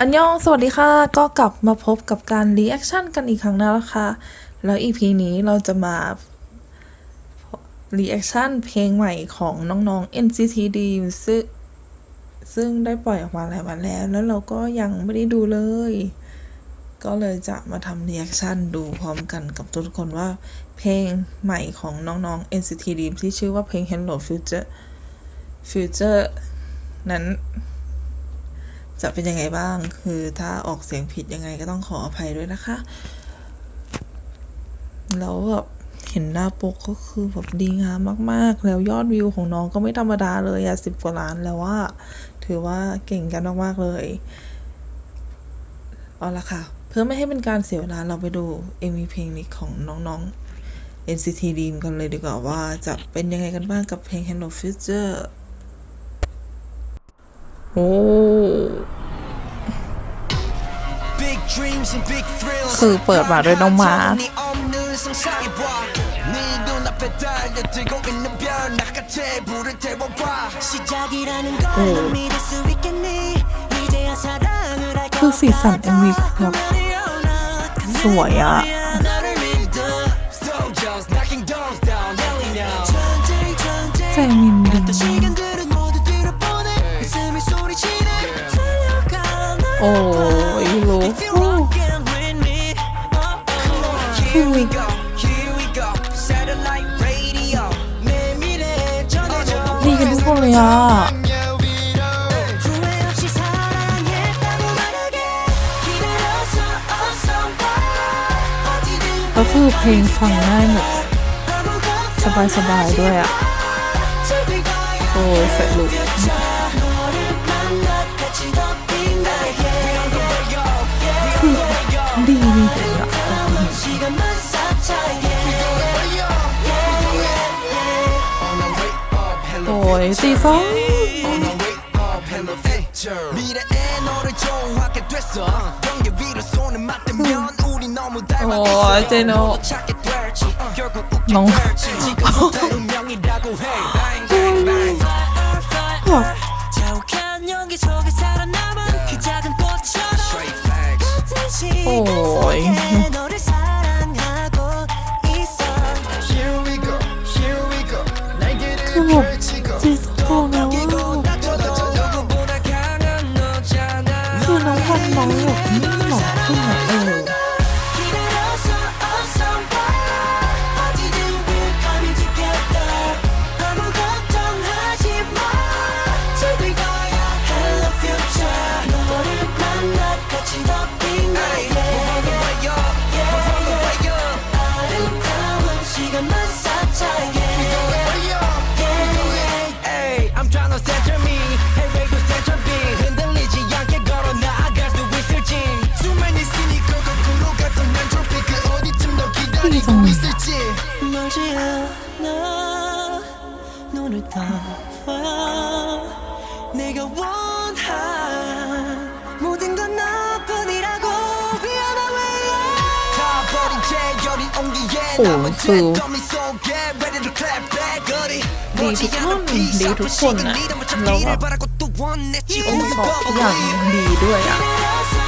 อันยอง สวัสดีค่ะ ก็กลับมาพบกับการรีแอคชั่นกันอีกครั้งแล้วนะคะ แล้ว EP นี้เราจะมารีแอคชั่นเพลงใหม่ของน้องๆ NCT Dream ซึ่งซึ่งได้ปล่อยออกมาหลายวันแล้ว แล้วเราก็ยังไม่ได้ดูเลย ก็เลยจะมาทำรีแอคชั่นดูพร้อมกันกับทุกคนว่า เพลงใหม่ของน้องๆ NCT Dream ที่ชื่อว่าเพลง Hello Future Future นั้น จะเป็นยังไงบ้าง คือถ้าออกเสียงผิดยังไงก็ต้องขออภัยด้วยนะคะ แล้วแบบเห็นหน้าปกก็คือแบบดีงามมาก ๆ แล้วยอดวิวของน้องก็ไม่ธรรมดาเลยอะสิบกว่าล้านแล้วว่า ถือว่าเก่งกันมาก ๆ เลย เอาละค่ะ เพื่อไม่ให้เป็นการเสียเวลาเราไปดู MV เพลงนี้ของน้อง ๆ NCT Dream กันเลยดีกว่าว่าจะเป็นยังไงกันบ้างกับเพลง Hello Future โอ้ คือเปิดมาด้วยน้องหมาคือสีสันเอ็มวีแบบสวยอะใจมินดี อ้ยลูกดีกันทุกคนเลยอะก็คือเพลงฟังง่ายหมดสบายๆด้วยอะ โอ้ยสฟลุก 근데 이미 그래요. 또 어디서? 어, 아, 어제는 너무 어, 어, 떠나 내가 원한 모든 건 나뿐이라고. 미안한 왜요. 리드 콘 리드 콘 너가 엄마 그냥 리드야.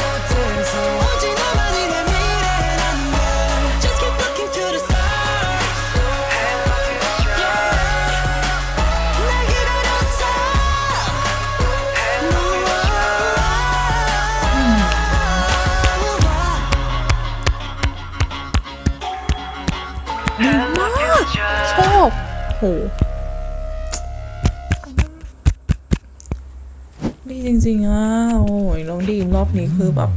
หดีจริงๆอะ โอ้ยน้องดีมรอบนี้คือแบบ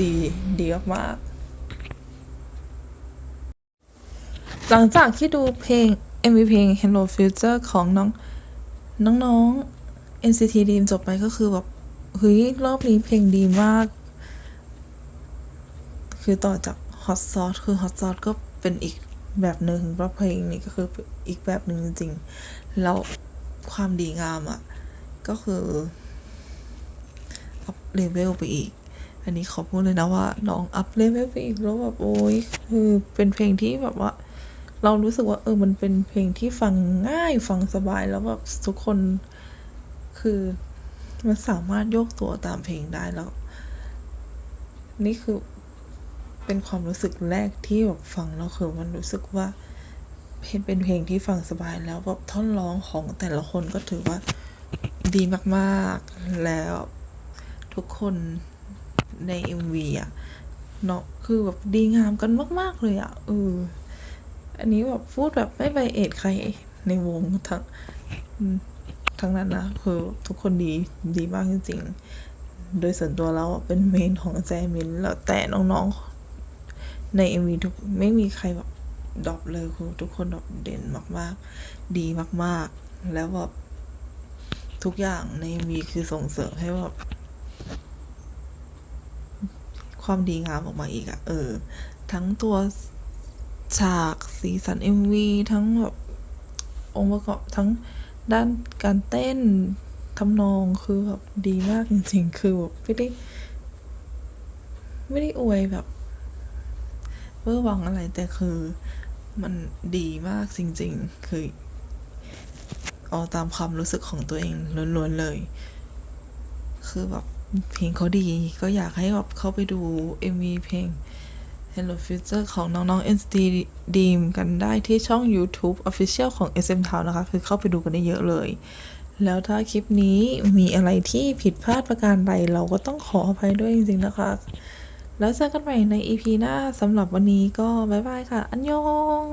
ดี ดีมากๆหลังจากที่ดูเพลง MV เพลง Hello Future ของน้อง น้องๆ NCT Dream จบไปก็คือแบบเฮ้ยรอบนี้เพลงดีมาก คือต่อจาก Hot Sauce คือ Hot Sauce ก็เป็นอีก แบบหนึ่งเพราะเพลงนี้ก็คืออีกแบบหนึ่งจริงๆแล้วความดีงามอะ่ะ ก็คืออัพเลเวลไปอีก อันนี้ขอพูดเลยนะว่าน้องอัพเลเวลไปอีกแล้วแบบโอ้ยคือเป็นเพลงที่แบบว่า เรารู้สึกว่าเออมันเป็นเพลงที่ฟังง่ายฟังสบายแล้วแบบทุกคนคือมันสามารถโยกตัวตามเพลงได้แล้ว นี่คือ เป็นความรู้สึกแรกที่แบบฟังแล้วคือมันรู้สึกว่า เพลงเป็นเพลงที่ฟังสบายแล้วแบบท่อนร้องของแต่ละคนก็ถือว่าดีมากๆ แล้วทุกคนใน MV อะเนาะคือแบบดีงามกันมาก ๆ เลยอะเอออันนี้แบบพูดแบบไม่ไปเอ็ดใครในวงทั้งทั้งนั้นนะคือทุกคนดีดีมากจริง ๆ โดยส่วนตัวเราเป็นเมนของแจมินแล้วแต่น้อง ๆ ใน MV ทุกไม่มีใครแบบดรอปเลยคือทุกคนแบบเด่นมาก ๆ ดีมาก ๆ แล้วแบบทุกอย่างใน MV คือส่งเสริมให้แบบความดีงามออกมาอีกอะเออ ทั้งตัวฉากสีสัน MV ทั้งแบบองค์ประกอบทั้งด้านการเต้นทำนองคือแบบดีมากจริงๆ คือแบบไม่ได้ ไม่ได้อวยแบบ อร์วังอะไรแต่คือมันดีมากจริงๆ คือเอาตามความรู้สึกของตัวเองล้วนๆเลย คือแบบเพลงเขาดีก็อยากให้แบบเข้าไปดู MV เพลง Hello Future ของน้องๆ NCT Dream กันได้ที่ช่อง YouTube Official ของ SM Town นะคะ คือเข้าไปดูกันได้เยอะเลย แล้วถ้าคลิปนี้มีอะไรที่ผิดพลาดประการใดเราก็ต้องขออภัยด้วยจริงๆนะคะ แล้วเจอกันใหม่ใน EP หน้าสำหรับวันนี้ก็บ๊ายบายค่ะ อันยอง